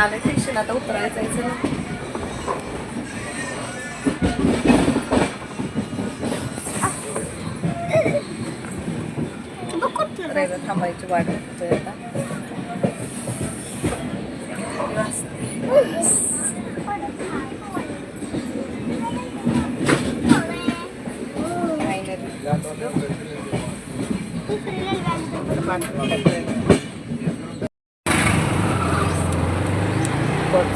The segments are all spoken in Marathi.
आलं टेन्शन आता उतरायला जायचं ना. थांबायची वाट बघतोय आता. किती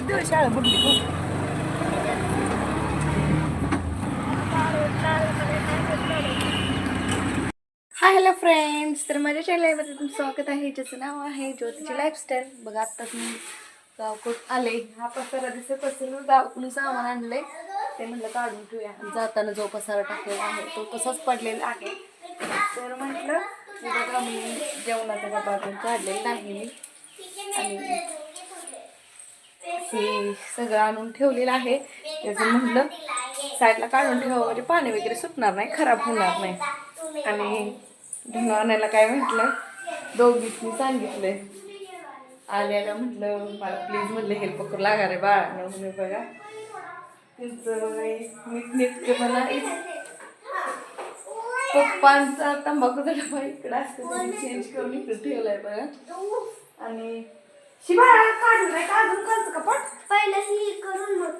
दिवस शाळा बुडली तू हाय हॅलो फ्रेंड्स तर माझ्या चॅनलमध्ये तुमचं स्वागत आहे. ज्याचं नाव आहे ज्योतीची लाईफस्टाईल बघा आत्ताच मी गावकोट आले. हा पसारा दिसत असेल गावकडून सामान आणले ते म्हणलं काढून ठेवूया. जाताना जो पसारा टाकलेला आहे तो तसाच पडलेला आहे. तर म्हटलं बघा मी जेवणाचा डबातून काढलेला नाही मी. आणि हे सगळं आणून ठेवलेलं आहे. त्याचं म्हटलं साईडला काढून ठेवा म्हणजे पाणी वगैरे सुटणार नाही खराब होणार नाही. आणि धुणं आणायला काय म्हटलं? दोघींनी सांगितलंय. आल्याला म्हटलं मला प्लीज म्हटलं हेल्प करू लागा रे बाळा. म्हणून बघा त्यांचं नीट पप्पांचा तंबाखूचा डबा इकडं असतं चेंज करून इकडे ठेवलाय बघा. आणि शिबा काढून काढून का काढचं कपाट. पहिलं करून मग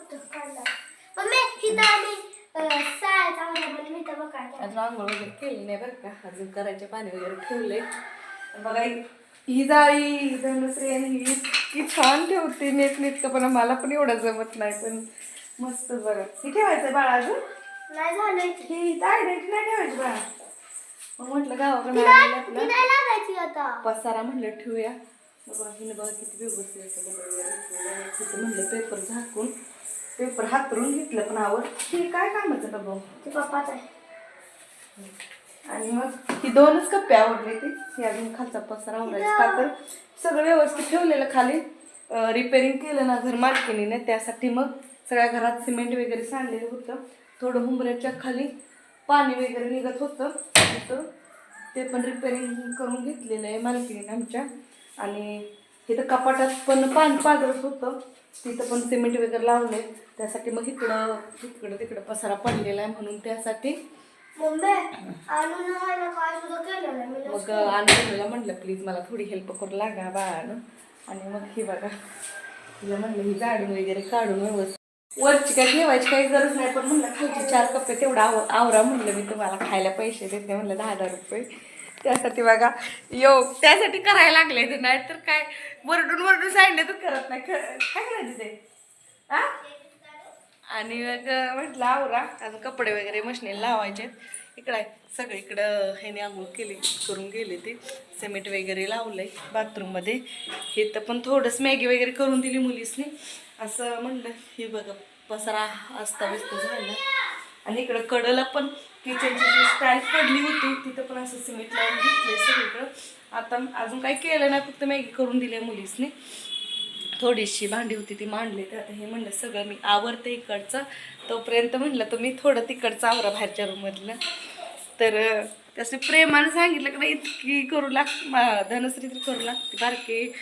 अजून आंघोळ वगैरे केली नाही बरं का. अजून करायचे पाणी वगैरे ठेवले बघा ही- ही जाळी धनुश्री आणि ही इतकी छान ठेवते नीट नीटकपणा मला पण एवढं जमत नाही पण मस्त बघा ही ठेवायचं बाळा अजून? नाही झालं ही आयडेंटी नाही ठेवायची बाळा. मग म्हटलं गावाकडे आपलं. पसारा म्हणलं ठेवूया. बघा हिनं बघा किती व्यवस्थित म्हणलं पेपर झाकून पेपर हातरून घेतलं पण आवर. हे काय कामाचं डबा? ते पप्पाच आहे. आणि मग ही दोनच कप्पे आवडले ते हे अजून खालचा पसारा आवडायचा का तर सगळं व्यवस्थित ठेवलेलं खाली. रिपेअरिंग केलं ना घर मालकिनीने. त्यासाठी मग सगळ्या घरात सिमेंट वगैरे सांडलेलं होतं. थोडं हुंबऱ्याच्या खाली पाणी वगैरे निघत होतं. तिथं ते पण रिपेअरिंग करून घेतलेलं आहे मालकिनीने आमच्या. आणि इथं कपाटात पण पाणी पाजरत होतं. तिथं पण सिमेंट वगैरे लावले त्यासाठी मग इकडं इकडं तिकडं पसारा पडलेला आहे म्हणून त्यासाठी मग आणलेला म्हटलं प्लीज मला थोडी हेल्प करू लागा बाळानं आणि. मग ही बघा तिला म्हणलं ही झाडून वगैरे काढून व्यवस्थित. वरची काय ठेवायची काही गरज नाही पण म्हणलं खालची चार कप्पे तेवढा आव आवरा म्हणलं मी तुम्हाला खायला पैसे देते म्हणलं दहा दहा रुपये. त्यासाठी बघा यो त्यासाठी करायला लागले ते नाही तर काय वरडून वरडून सांगितलं तर करत नाही काय करायचं ते? आ? आणि मग म्हटलं आवरा. अजून कपडे वगैरे मशनीला लावायचे इकडं आहे. इकडं ह्याने आंघोळ केली करून गेले ते. सिमेंट वगैरे लावलंय बाथरूममध्ये हे तर पण थोडंच मॅगी वगैरे करून दिली मुलीसनी. असं म्हणलं हे बघा पसरा असता व्यस्त झाला. आणि इकडं कडला पण किचनची जी स्टाईल पडली होती तिथं पण असं सिमेंट लावून घेतलं सगळीकडं. आता अजून काही केलं नाही फक्त मॅगी करून दिली मुलीसनी. थोडीशी भांडी होती ती मांडली. तर आता हे म्हणलं सगळं मी आवरते इकडचं. तोपर्यंत म्हणलं तुम्ही थोडं तिकडचं आवरा बाहेरच्या रूममधलं. तर त्याचे प्रेमानं सांगितलं की नाही इतकी करू लाग मा- धनश्री तर करू लागते बारके.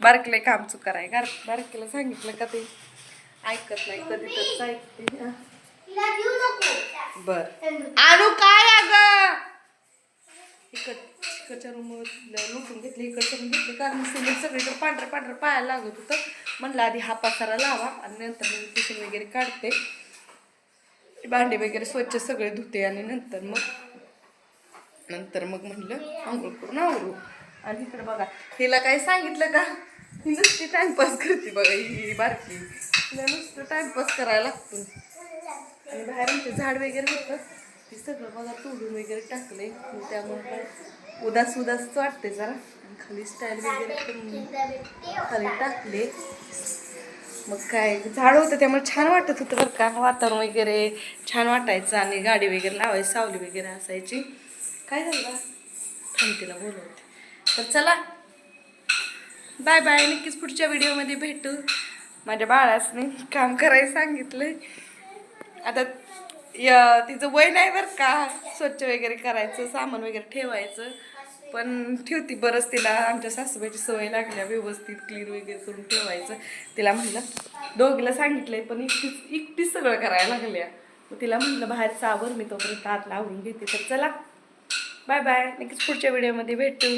बारकेला काम चुक कराय गार बारकेला सांगितलं का ते? ऐकत नाही कधी तर ऐकते बर. आणू काय अगं? इकडच्या रूम लुटून घेतली इकडचं रूम घेतली. कारण सिमेंट सगळीकडे पांढरं पांढरं पाहायला लागत होतं. म्हणलं आधी हा पसारा लावा आणि नंतर मी किचन वगैरे काढते. भांडे वगैरे स्वच्छ सगळे धुते आणि नंतर मग नंतर मग म्हणलं आंघोळ करून आवरू. आणि इकडे बघा हिला काय सांगितलं का? ही नुसती टाइमपास करते बघा ही बारकी. तिला नुसतं टाइमपास करायला लागतो. आणि बाहेर आमचे झाड वगैरे होतं. ते सगळं बघा तोडून वगैरे टाकले त्यामुळे काय उदास उदासच वाटते जरा. आणि खाली स्टाईल वगैरे खाली टाकले मग काय झाड होतं त्यामुळे छान वाटत होतं बरं का. वातावरण वगैरे छान वाटायचं आणि गाडी वगैरे लावायची सावली वगैरे असायची. काय झालं थांबतीला बोलवते. तर चला. Bye bye. नक्कीच पुढच्या व्हिडिओमध्ये भेटू. माझ्या बाळासने काम करायला सांगितलं आता या तिचं वय नाही बरं का. स्वच्छ वगैरे करायचं सामान वगैरे ठेवायचं. पण ठेवती बरंच तिला. आमच्या सासूबाईची सवय लागल्या व्यवस्थित क्लीन वगैरे करून ठेवायचं. तिला म्हणलं दोघीला सांगितलंय पण एकटीच एकटीच सगळं करायला लागल्या. मग तिला म्हणलं बाहेर आवर मी तोपर्यंत आतला लावून घेते. तर चला. बाय बाय नक्कीच पुढच्या व्हिडिओमध्ये भेटू.